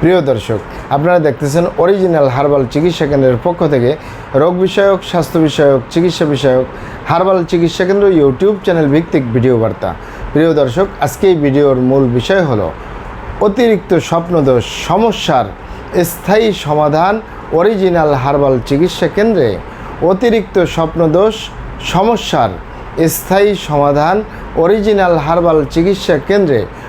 প্রিয় দর্শক, আপনারা দেখতেছেন অরিজিনাল হার্বাল চিকিৎসা কেন্দ্রের পক্ষ থেকে রোগ বিষয়ক, স্বাস্থ্য বিষয়ক, চিকিৎসা বিষয়ক হার্বাল চিকিৎসা কেন্দ্র ইউটিউব চ্যানেল ভিত্তিক ভিডিও বার্তা। প্রিয় দর্শক, আজকে এই ভিডিওর মূল বিষয় হলো অতিরিক্ত স্বপ্নদোষ, সমস্যার স্থায়ী সমাধান অরিজিনাল হার্বাল চিকিৎসা কেন্দ্রে অতিরিক্ত স্বপ্নদোষ, সমস্যার স্থায়ী সমাধান অরিজিনাল হার্বাল চিকিৎসা কেন্দ্রে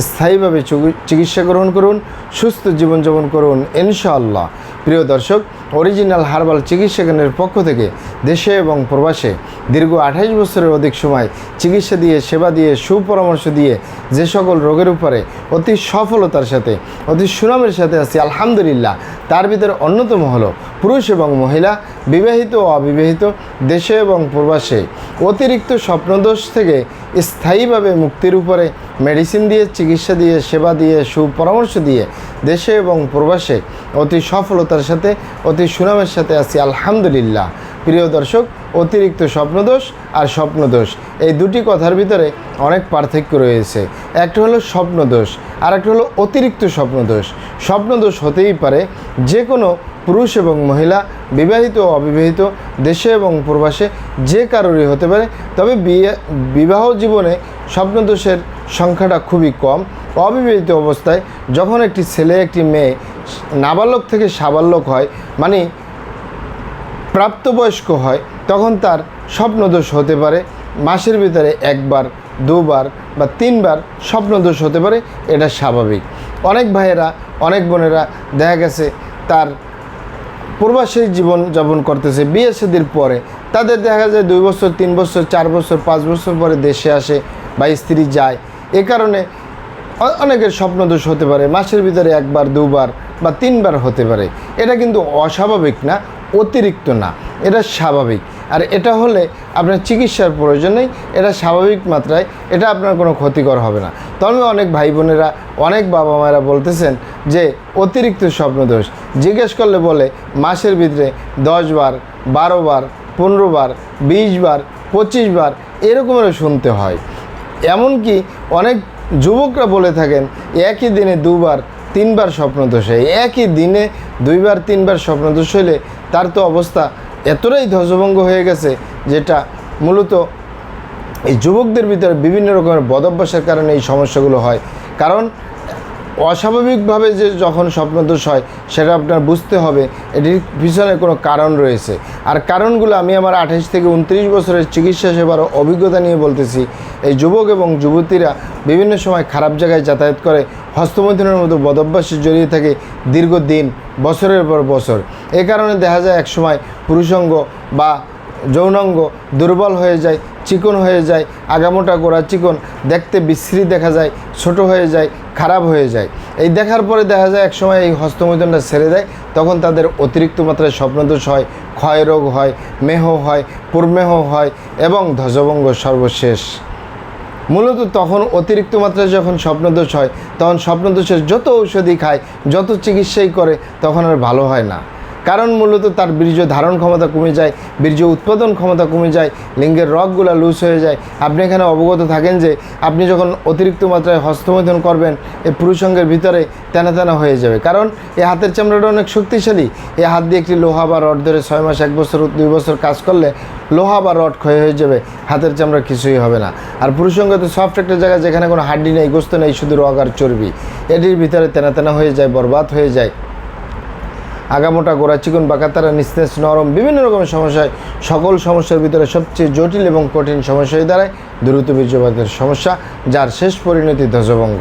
স্থায়ীভাবে চিকি- চিকিৎসা গ্রহণ করুন, সুস্থ জীবনযাপন করুন, ইনশাআল্লাহ। প্রিয় দর্শক, অরিজিনাল হার্বাল চিকিৎসা কেন্দ্রের পক্ষ থেকে দেশে এবং প্রবাসে দীর্ঘ আঠাইশ বছরের অধিক সময় চিকিৎসা দিয়ে, সেবা দিয়ে, সুপরামর্শ দিয়ে যে সকল রোগের উপরে অতি সফলতার সাথে, অতি সুনামের সাথে আছি, আলহামদুলিল্লাহ। তার ভিতরে অন্যতম হলো পুরুষ এবং মহিলা, বিবাহিত ও অবিবাহিত, দেশে এবং প্রবাসে। অতিরিক্ত স্বপ্নদোষ থেকে স্থায়ীভাবে মুক্তির উপরে মেডিসিন দিয়ে, চিকিৎসা দিয়ে, সেবা দিয়ে, সুপরামর্শ দিয়ে দেশে এবং প্রবাসে অতি সফলতার সাথে, অতি সুনামের সাথে আছি। আলহামদুলিল্লাহ। প্রিয় দর্শক, অতিরিক্ত স্বপ্নদোষ আর স্বপ্নদোষ। এই দুটি কথার ভিতরে অনেক পার্থক্য রয়েছে। একটা হলো স্বপ্নদোষ আর একটা হলো অতিরিক্ত স্বপ্নদোষ। স্বপ্নদোষ হতেই পারে যে কোনো পুরুষ এবং মহিলা, বিবাহিত ও অবিবাহিত, দেশে এবং প্রবাসে যে কারোরই হতে পারে। তবে বিয়ে, বিবাহ জীবনে স্বপ্নদোষের সংখ্যাটা খুবই কম। অবিবাহিত অবস্থায় যখন একটি ছেলে, একটি মেয়ে নাবালক থেকে সাবালক হয় মানে প্রাপ্তবয়স্ক হয়, তখন তার স্বপ্নদোষ হতে পারে। মাসের ভিতরে একবার, দুবার বা তিনবার স্বপ্নদোষ হতে পারে, এটা স্বাভাবিক। অনেক ভাইয়েরা, অনেক বোনেরা দেখা গেছে, তার প্রবাসী জীবন যাপন করতেছে, বিয়ে শাদির পরে। তাদের দেখা যায় দুই বছর, তিন বছর, চার বছর, পাঁচ বছর পরে দেশে আসে বা স্ত্রী যায়। এ কারণে অনেকের স্বপ্নদোষ হতে পারে, মাসের ভিতরে একবার, দুবার বা তিনবার হতে পারে। এটা কিন্তু অস্বাভাবিক না অতিরিক্ত না, এটা স্বাভাবিক। আর এটা হলে আপনার চিকিৎসার প্রয়োজন নেই এটা স্বাভাবিক মাত্রায় এটা আপনার কোনো ক্ষতিকর হবে না। তবে অনেক ভাই বোনেরা অনেক বাবা মায়েরা বলতেছেন যে, অতিরিক্ত স্বপ্নদোষ। জিজ্ঞেস করলে বলে, মাসের ভিতরে দশ বার, বারো বার, পনেরো বার, বিশ বার, পঁচিশ বার, এরকমেরও শুনতে হয়। এমনকি অনেক যুবকরা বলে থাকেন, একই দিনে দুবার, তিনবার স্বপ্নদোষ হয়। একই দিনে দুইবার, তিনবার স্বপ্নদোষ হলে তার তো অবস্থা এতটাই ধ্বজভঙ্গ হয়ে গেছে যেটা মূলত এই যুবকদের ভিতরে বিভিন্ন রকমের বদভ্যাসের কারণে এই সমস্যাগুলো হয়। কারণ অস্বাভাবিকভাবে যে যখন স্বপ্নদোষ হয়, সেটা আপনার বুঝতে হবে। এটির পিছনে কোনো কারণ রয়েছে। আর কারণগুলো আমি আমার আঠাশ থেকে উনত্রিশ বছরের চিকিৎসা সেবার অভিজ্ঞতা নিয়ে বলতেছি। এই যুবক এবং যুবতীরা বিভিন্ন সময় খারাপ জায়গায় যাতায়াত করে, হস্তমৈথুনের মতো বদভ্যাসে জড়িয়ে থাকে দীর্ঘদিন, বছরের পর বছর। এ কারণে দেখা যায় একসময় পুরুষাঙ্গ বা যৌনাঙ্গ দুর্বল হয়ে যায় চিকন হয়ে যায়, আগামোটা গোড়া চিকন, দেখতে বিশ্রী দেখা যায়, ছোট হয়ে যায়, খারাপ হয়ে যায়। এই দেখার পরে দেখা যায় একসময় এই হস্তমৈদনটা ছেড়ে দেয়, তখন তাদের অতিরিক্ত মাত্রায় স্বপ্নদোষ হয় ক্ষয় রোগ হয়, মেহ হয়, পুরমেহ হয় এবং ধ্বজভঙ্গ সর্বশেষ। মূলত তখন অতিরিক্ত মাত্রায় যখন স্বপ্নদোষ হয়, তখন স্বপ্নদোষের যত ঔষধই খায়, যত চিকিৎসাই করে, তখন আর ভালো হয় না। কারণ মূলত তার বীর্য ধারণ ক্ষমতা কমে যায়, বীর্য উৎপাদন ক্ষমতা কমে যায়, লিঙ্গের রগগুলো লুজ হয়ে যায়। আপনি এখানে অবগত থাকেন যে, আপনি যখন অতিরিক্ত মাত্রায় হস্তমৈথন করবেন এই পুরুষঙ্গের ভিতরে তেনা তেনা হয়ে যাবে। কারণ এই হাতের চামড়াটা অনেক শক্তিশালী। এই হাত দিয়ে একটি লোহা বা রড ধরে ছয় মাস, এক বছর, দুই বছর কাজ করলে লোহা বা রড ক্ষয় হয়ে যাবে, হাতের চামড়া কিছুই হবে না। আর পুরুষঙ্গ তো সফট একটা জায়গা যেখানে কোনো হাড্ডি নেই, গোস্ত নেই, শুধু রগ আর চর্বি। এটির ভিতরে তেনা তেনা হয়ে যায়, বরবাদ হয়ে যায়। আগামোটা গোড়া চিকন বাঁকাতারা নিস্তেজ, নরম, বিভিন্ন রকমের সমস্যায়, সকল সমস্যার ভিতরে সবচেয়ে জটিল এবং কঠিন সমস্যা হয়ে দাঁড়ায় দ্রুত বীর্যপাতের সমস্যা, যার শেষ পরিণতি ধ্বজভঙ্গ।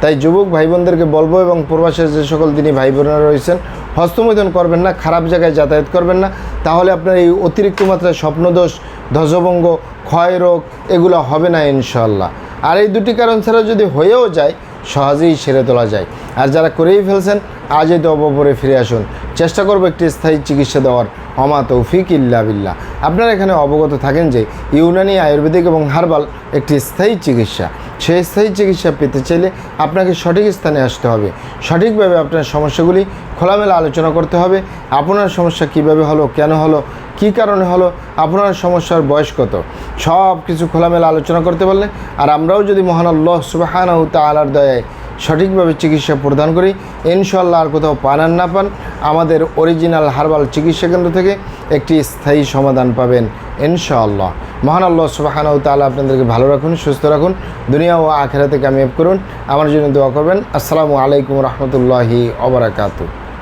তাই যুবক ভাই বোনদেরকে বলব এবং প্রবাসের যে সকল তিনি ভাই বোনেরা রয়েছেন হস্তমৈদন করবেন না, খারাপ জায়গায় যাতায়াত করবেন না। তাহলে আপনার এই অতিরিক্ত মাত্রায় স্বপ্নদোষ, ধ্বজভঙ্গ ক্ষয় রোগ এগুলো হবে না ইনশাল্লাহ আর এই দুটি কারণ ছাড়া যদি হয়েও যায় সহজেই সেরে তোলা যায়। আর যারা করেই ফেলছেন, আজই তো অপরে ফিরে আসুন। চেষ্টা করব একটি স্থায়ী চিকিৎসা দেওয়ার। অমা তৌফিক ইল্লা বিল্লাহ। আপনারা এখানে অবগত থাকেন যে ইউনানি আয়ুর্বেদিক এবং হার্বাল একটি স্থায়ী চিকিৎসা। সেই স্থায়ী চিকিৎসা পেতে চাইলে আপনাকে সঠিক স্থানে আসতে হবে। সঠিকভাবে আপনার সমস্যাগুলি খোলামেলা আলোচনা করতে হবে। আপনার সমস্যা কীভাবে হলো, কেন হলো, কী কারণে হলো, আপনার সমস্যার বয়স কত? সব কিছু খোলামেলা আলোচনা করতে পারলে। আর আমরাও যদি মহান আল্লাহ সুবাহানাহু তালার দয়ায় সঠিকভাবে চিকিৎসা প্রদান করি। ইনশাল্লাহ আর কোথাও পান আর না পান। আমাদের অরিজিনাল হার্বাল চিকিৎসা কেন্দ্র থেকে একটি স্থায়ী সমাধান পাবেন, ইনশাআল্লাহ। মহান আল্লাহ সুবাহানাহু তাআলা আপনাদেরকে ভালো রাখুন, সুস্থ রাখুন। দুনিয়া ও আখেরাতে কামিয়াব করুন। আমার জন্য দোয়া করবেন। আসসালামু আলাইকুম রহমতুল্লাহি অবরাকাতু